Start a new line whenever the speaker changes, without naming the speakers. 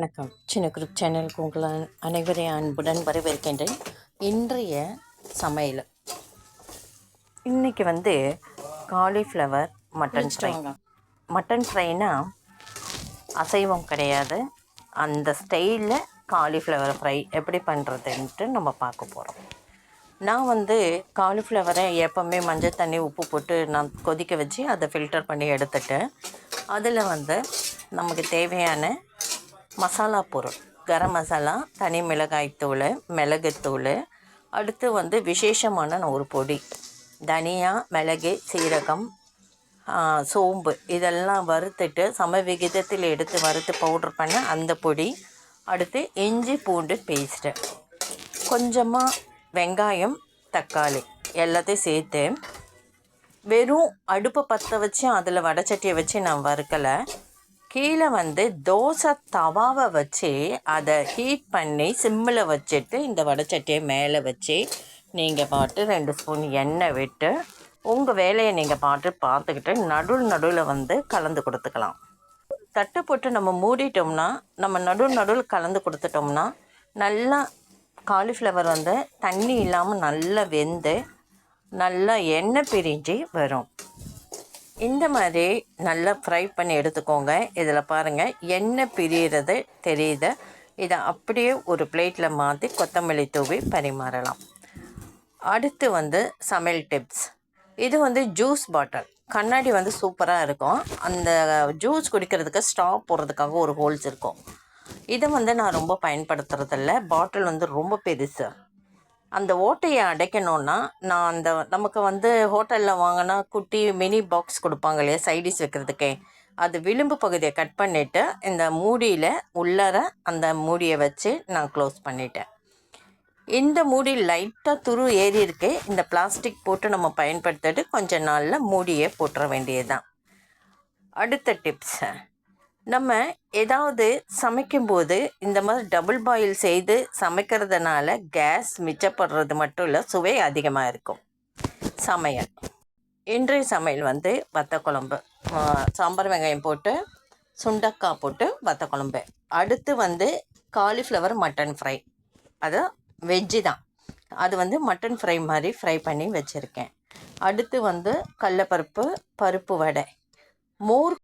வணக்கம். சின்ன குரூப் சேனலுக்கு உங்களை அனைவரையும் அன்புடன் வரவேற்கின்றேன். இன்றைய சமையல். இன்றைக்கி வந்து காலிஃப்ளவர் மட்டன் ஃப்ரை மட்டன் ஃப்ரைனா அசைவம் கிடையாது. அந்த ஸ்டைலில் காலிஃப்ளவர் ஃப்ரை எப்படி பண்ணுறதுன்ட்டு நம்ம பார்க்க போகிறோம் நான் வந்து காலிஃப்ளவரை எப்போவுமே மஞ்சள் தண்ணி உப்பு போட்டு நான் கொதிக்க வச்சு அதை ஃபில்டர் பண்ணி எடுத்துட்டு அதில் வந்து நமக்கு தேவையான மசாலா பொருள். கரம் மசாலா தனி மிளகாய்த்தூள் மிளகுத்தூள் அடுத்து வந்து விசேஷமான ஒரு பொடி. தனியா மிளகு சீரகம் சோம்பு இதெல்லாம் வறுத்துட்டு சம விகிதத்தில் எடுத்து வறுத்து பவுட்ரு பண்ண அந்த பொடி. அடுத்து இஞ்சி பூண்டு பேஸ்ட்டு கொஞ்சமாக வெங்காயம் தக்காளி எல்லாத்தையும் சேர்த்து வெறும் அடுப்பை பற்ற வச்சு அதில் வடச்சட்டியை வச்சு நான் வறுக்கலை. கீழே வந்து தோசை தவாவை வச்சு அதை ஹீட் பண்ணி சிம்மில் வச்சுட்டு இந்த வடைச்சட்டியை மேலே வச்சு நீங்கள் பாட்டு ரெண்டு ஸ்பூன் எண்ணெய் விட்டு உங்கள் வேலையை நீங்கள் பாட்டு பார்த்துக்கிட்டு நடுவில் நடுவில் வந்து கலந்து கொடுத்துக்கலாம். தட்டு போட்டு நம்ம மூடிட்டோம்னா நம்ம நடுவில் நடுவில் கலந்து கொடுத்துட்டோம்னா நல்லா காலிஃப்ளவர் வந்து தண்ணி இல்லாமல் நல்லா வெந்து நல்லா எண்ணெய் பிரிஞ்சு வரும். இந்த மாதிரி நல்லா ஃப்ரை பண்ணி எடுத்துக்கோங்க. இதில் பாருங்கள் எண்ணெய் பிரியறது தெரியுது. இதை அப்படியே ஒரு பிளேட்டில் மாற்றி கொத்தமல்லி தூவி பரிமாறலாம். அடுத்து வந்து சமையல் டிப்ஸ் இது வந்து ஜூஸ் பாட்டில் கண்ணாடி வந்து சூப்பராக இருக்கும். அந்த ஜூஸ் குடிக்கிறதுக்கு ஸ்ட்ரா போடுறதுக்காக ஒரு ஹோல்ஸ் இருக்கும். இதை வந்து நான் ரொம்ப பயன்படுத்துறதில்ல. பாட்டில் வந்து ரொம்ப பெருசு. அந்த ஓட்டையை அடைக்கணும்னா நான் அந்த நமக்கு வந்து ஹோட்டலில் வாங்கினா குட்டி மினி பாக்ஸ் கொடுப்பாங்க இல்லையா சைடிஸ் வைக்கிறதுக்கே. அது விளிம்பு பகுதியை கட் பண்ணிவிட்டு இந்த மூடியில் உள்ளர அந்த மூடியை வச்சு நான் க்ளோஸ் பண்ணிட்டேன். இந்த மூடி லைட்டாக துரு ஏறி இருக்கு. இந்த பிளாஸ்டிக் போட்டு நம்ம பயன்படுத்திட்டு கொஞ்ச நாளில் மூடியை போட்டுற வேண்டியதுதான். அடுத்த டிப்ஸ். நம்ம ஏதாவது சமைக்கும்போது இந்த மாதிரி டபுள் பாயில் செய்து சமைக்கிறதுனால கேஸ் மிச்சப்படுறது மட்டும் இல்லை சுவை அதிகமாக இருக்கும். சமையல். இன்றைய சமையல் வந்து வத்த குழம்பு சாம்பார் வெங்காயம் போட்டு சுண்டக்காய் போட்டு வத்த குழம்பு அடுத்து வந்து காலிஃப்ளவர் மட்டன் ஃப்ரை அது வெஜ்ஜு தான். அது வந்து மட்டன் ஃப்ரை மாதிரி ஃப்ரை பண்ணி வச்சுருக்கேன். அடுத்து வந்து கடலப்பருப்பு பருப்பு வடை. மோர்